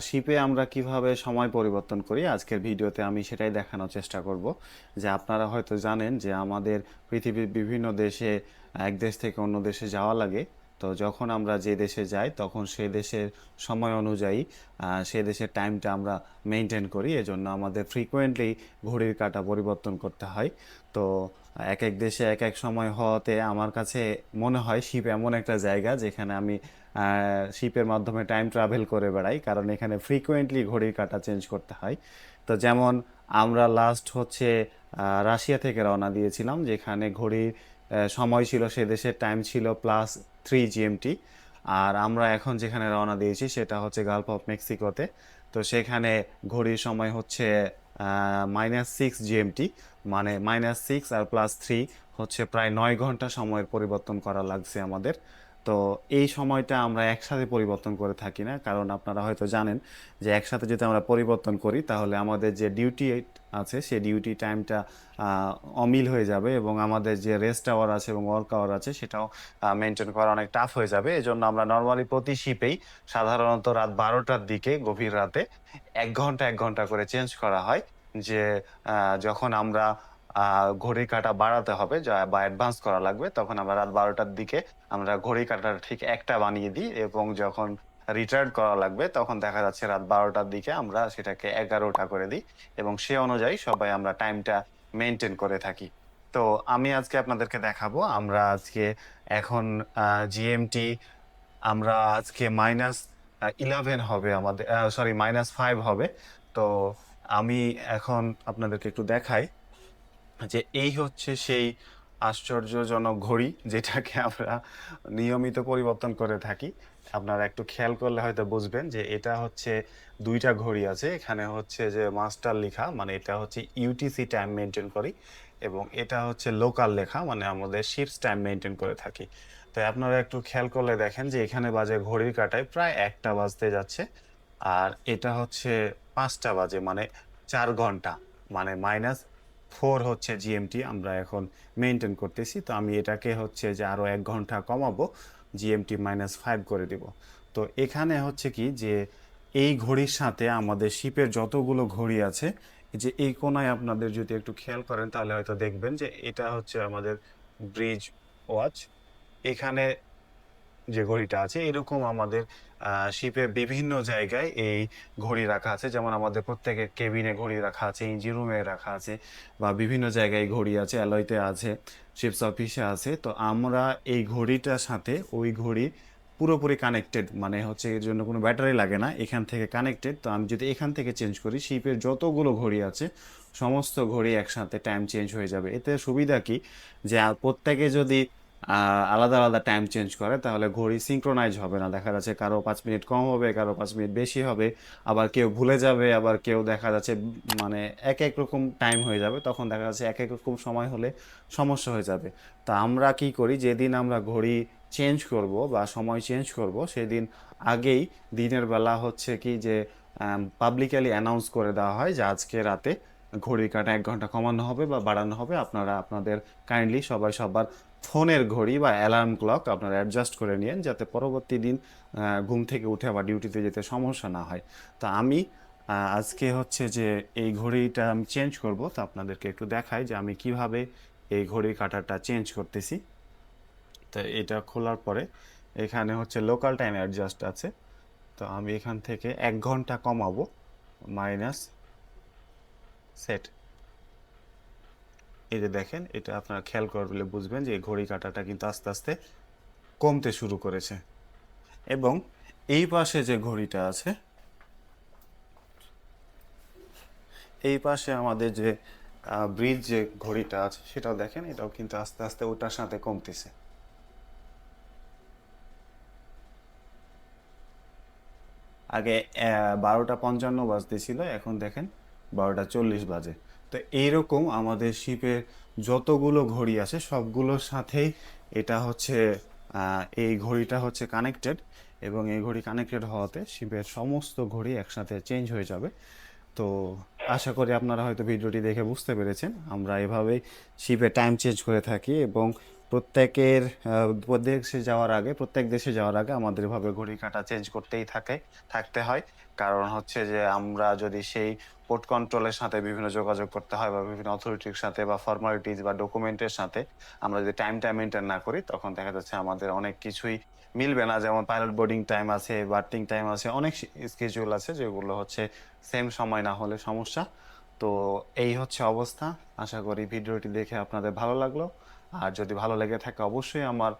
শিপে আমরা কীভাবে সময় পরিবর্তন করি? আজকের ভিডিওতে আমি সেটাই দেখানোর চেষ্টা করব যে আপনারা হয়তো জানেন যে আমাদের পৃথিবীর বিভিন্ন দেশে, এক দেশ থেকে অন্য দেশে যাওয়া লাগে। তো যখন আমরা যে দেশে যাই, তখন সে দেশের সময় অনুযায়ী সে দেশের টাইমটা আমরা মেনটেন করি। এজন্য আমাদের ফ্রিকোয়েন্টলি ঘড়ির কাঁটা পরিবর্তন করতে হয়। তো, এক এক দেশে এক এক সময় হওয়াতে আমার কাছে মনে হয় শিপ এমন একটা জায়গা যেখানে আমি শিপের মাধ্যমে টাইম ট্রাভেল করে বেড়াই। কারণ এখানে ফ্রিকোয়েন্টলি ঘড়ির কাঁটা চেঞ্জ করতে হয়। তো যেমন আমরা লাস্ট হচ্ছে রাশিয়া থেকে রওনা দিয়েছিলাম, যেখানে ঘড়ির সময় ছিল সে দেশের টাইম ছিল প্লাস থ্রি জিএমটি আর আমরা এখন যেখানে রওনা দিয়েছি সেটা হচ্ছে গালফ অফ মেক্সিকোতে তো সেখানে ঘড়ির সময় হচ্ছে মাইনাস সিক্স জিএমটি মানে মাইনাস সিক্স আর প্লাস থ্রি হচ্ছে প্রায় নয় ঘণ্টা সময়ের পরিবর্তন করা লাগছে আমাদের। তো এই সময়টা আমরা একসাথে পরিবর্তন করে থাকি না। কারণ আপনারা হয়তো জানেন যে একসাথে যদি আমরা পরিবর্তন করি, তাহলে আমাদের যে ডিউটি আছে, সেই ডিউটি টাইমটা অমিল হয়ে যাবে এবং আমাদের যে রেস্ট আওয়ার আছে এবং ওয়ার্ক আওয়ার আছে, সেটাও মেনটেন করা অনেক টাফ হয়ে যাবে। এজন্য আমরা নর্মালি প্রতি শিপেই সাধারণত রাত বারোটার দিকে, গভীর রাতে এক ঘণ্টা এক ঘণ্টা করে চেঞ্জ করা হয়। যে যখন আমরা আহ, কাটা বাড়াতে হবে যা- বা অ্যাডভান্স করা লাগবে। তখন আমরা রাত বারোটার দিকে আমরা ঘড়ি কাঁটাটা ঠিক একটা বানিয়ে দিই এবং যখন রিটায়ার্ড করা লাগবে তখন দেখা যাচ্ছে রাত বারোটার দিকে আমরা সেটাকে এগারোটা করে দিই এবং সে অনুযায়ী সবাই আমরা টাইমটা মেনটেন করে থাকি। তো আমি আজকে আপনাদেরকে দেখাবো আমরা আজকে এখন জিএমটি আমরা আজকে মাইনাস ইলেভেন হবে আমাদের সরি মাইনাস ফাইভ হবে। তো আমি এখন আপনাদেরকে একটু দেখাই। যে এই হচ্ছে সেই আশ্চর্যজনক ঘড়ি যেটাকে আমরা নিয়মিত পরিবর্তন করে থাকি। আপনারা একটু খেয়াল করলে হয়তো বুঝবেন যে এটা হচ্ছে দুইটা ঘড়ি আছে। এখানে হচ্ছে যে মাস্টার লেখা মানে এটা হচ্ছে ইউটিসি টাইম মেনটেন করি এবং এটা হচ্ছে লোকাল লেখা মানে আমাদের শিপস টাইম মেনটেন করে থাকি। তাই আপনারা একটু খেয়াল করলে দেখেন যে এখানে বাজে ঘড়ির কাটায় প্রায় একটা বাজতে যাচ্ছে আর এটা হচ্ছে পাঁচটা বাজে মানে চার ঘণ্টা মানে মাইনাস ফোর হচ্ছে জিএমটি আমরা এখন মেনটেন করতেছি। তো আমি এটাকে হচ্ছে যে আরও এক ঘণ্টা কমাবো জিএমটি মাইনাস ফাইভ করে দিব। তো এখানে হচ্ছে কি যে এই ঘড়ির সাথে আমাদের শিপের যতগুলো ঘড়ি আছে যে এই কোনায় আপনাদের যদি একটু খেয়াল করেন তাহলে হয়তো দেখবেন যে এটা হচ্ছে আমাদের ব্রিজ ওয়াচ এখানে যে ঘড়িটা আছে, এরকম আমাদের শিপে বিভিন্ন জায়গায় এই ঘড়ি রাখা আছে। যেমন আমাদের প্রত্যেকের কেবিনে ঘড়ি রাখা আছে ইঞ্জিন রুমে রাখা আছে, বা বিভিন্ন জায়গায় ঘড়ি আছে অ্যালয়তে আছে শিপস অফিসে আছে। তো আমরা এই ঘড়িটার সাথে ওই ঘড়ি পুরোপুরি কানেক্টেড মানে হচ্ছে এর জন্য কোনো ব্যাটারি লাগে না, এখান থেকে কানেক্টেড তো আমি যদি এখান থেকে চেঞ্জ করি শিপের যতগুলো ঘড়ি আছে, সমস্ত ঘড়ি একসাথে টাইম চেঞ্জ হয়ে যাবে। এতে সুবিধা কি? যে প্রত্যেকে যদি আলাদা আলাদা টাইম চেঞ্জ করে, তাহলে ঘড়ি সিঙ্ক্রোনাইজ হবে না। দেখা যাচ্ছে কারও পাঁচ মিনিট কম হবে, কারও পাঁচ মিনিট বেশি হবে, আবার কেউ ভুলে যাবে, আবার কেউ দেখা যাচ্ছে মানে এক এক রকম টাইম হয়ে যাবে, তখন দেখা যাচ্ছে এক এক রকম সময় হলে সমস্যা হয়ে যাবে। তা আমরা কি করি? যেদিন আমরা ঘড়ি চেঞ্জ করব বা সময় চেঞ্জ করব, সেদিন আগেই দিনের বেলা হচ্ছে কি যে পাবলিক্যালি অ্যানাউন্স করে দেওয়া হয় যে আজকে রাতে ঘড়ির কাটা এক ঘণ্টা কমানো হবে বা বাড়ানো হবে। আপনারা, আপনাদের কাইন্ডলি সবাই সবার ফোনের ঘড়ি বা অ্যালার্ম ক্লক আপনারা অ্যাডজাস্ট করে নিন যাতে পরবর্তী দিন ঘুম থেকে উঠে আবার ডিউটিতে যেতে সমস্যা না হয়। তো আমি আজকে হচ্ছে যে এই ঘড়িটা আমি চেঞ্জ করব। তো আপনাদেরকে একটু দেখাই যে আমি কীভাবে এই ঘড়ির কাঁটাটা চেঞ্জ করতেছি। তো এটা খোলার পরে এখানে হচ্ছে লোকাল টাইম অ্যাডজাস্ট আছে। তো আমি এখান থেকে এক ঘণ্টা কমাবো মাইনাস সেট এই যে দেখেন, এটা আপনারা খেয়াল করলে বুঝবেন যে ঘড়ি কাঁটাটা কিন্তু আস্তে আস্তে কমতে শুরু করেছে। এবং এই পাশে যে ঘড়িটা আছে, এই পাশে আমাদের যে ব্রিজ যে ঘড়িটা আছে, সেটাও দেখেন, এটাও কিন্তু আস্তে আস্তে ওটার সাথে কমতেছে। আগে বারোটা পঞ্চান্ন বাজতেছিল, এখন দেখেন বারোটা চল্লিশ বাজে। তো এইরকম আমাদের শিপের যতগুলো ঘড়ি আছে, সবগুলোর সাথেই এটা হচ্ছে এই ঘড়িটা হচ্ছে কানেক্টেড এবং এই ঘড়ি কানেক্টেড হওয়াতে শিপের সমস্ত ঘড়ি একসাথে চেঞ্জ হয়ে যাবে। তো আশা করি আপনারা হয়তো ভিডিওটি দেখে বুঝতে পেরেছেন। আমরা এভাবেই শিপে টাইম চেঞ্জ করে থাকি এবং প্রত্যেকের দেশে যাওয়ার আগে, প্রত্যেক দেশে যাওয়ার আগে আমাদের এভাবে ঘড়ি কাঁটা চেঞ্জ করতেই থাকে, থাকতে হয়। কারণ হচ্ছে যে আমরা যদি সেই পোর্ট কন্ট্রোলের সাথে বিভিন্ন যোগাযোগ করতে হয় বা বিভিন্ন অথরিটির সাথে বা ফর্মালিটিজ বা ডকুমেন্টের সাথে আমরা যদি টাইমটা মেনটেন না করি, তখন দেখা যাচ্ছে আমাদের অনেক কিছুই মিলবে না। যেমন পাইলট বোর্ডিং টাইম আছে বার্টিং টাইম আছে, অনেক স্কেজুল আছে যেগুলো হচ্ছে সেম সময় না হলে সমস্যা। তো এই হচ্ছে অবস্থা। আশা করি ভিডিওটি দেখে আপনাদের ভালো লাগল। আর যদি ভালো লেগে থাকে অবশ্যই আমার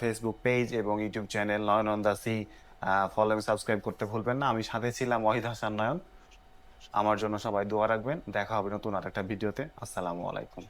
ফেসবুক পেজ এবং YouTube channel Nayan Dasi follow এবং সাবস্ক্রাইব করতে ভুলবেন না। আমি সাথে ছিলাম ওয়াহিদ হাসান নয়ন। আমার জন্য সবাই দোয়া রাখবেন। দেখা হবে নতুন আর একটা ভিডিওতে। আসসালামু আলাইকুম।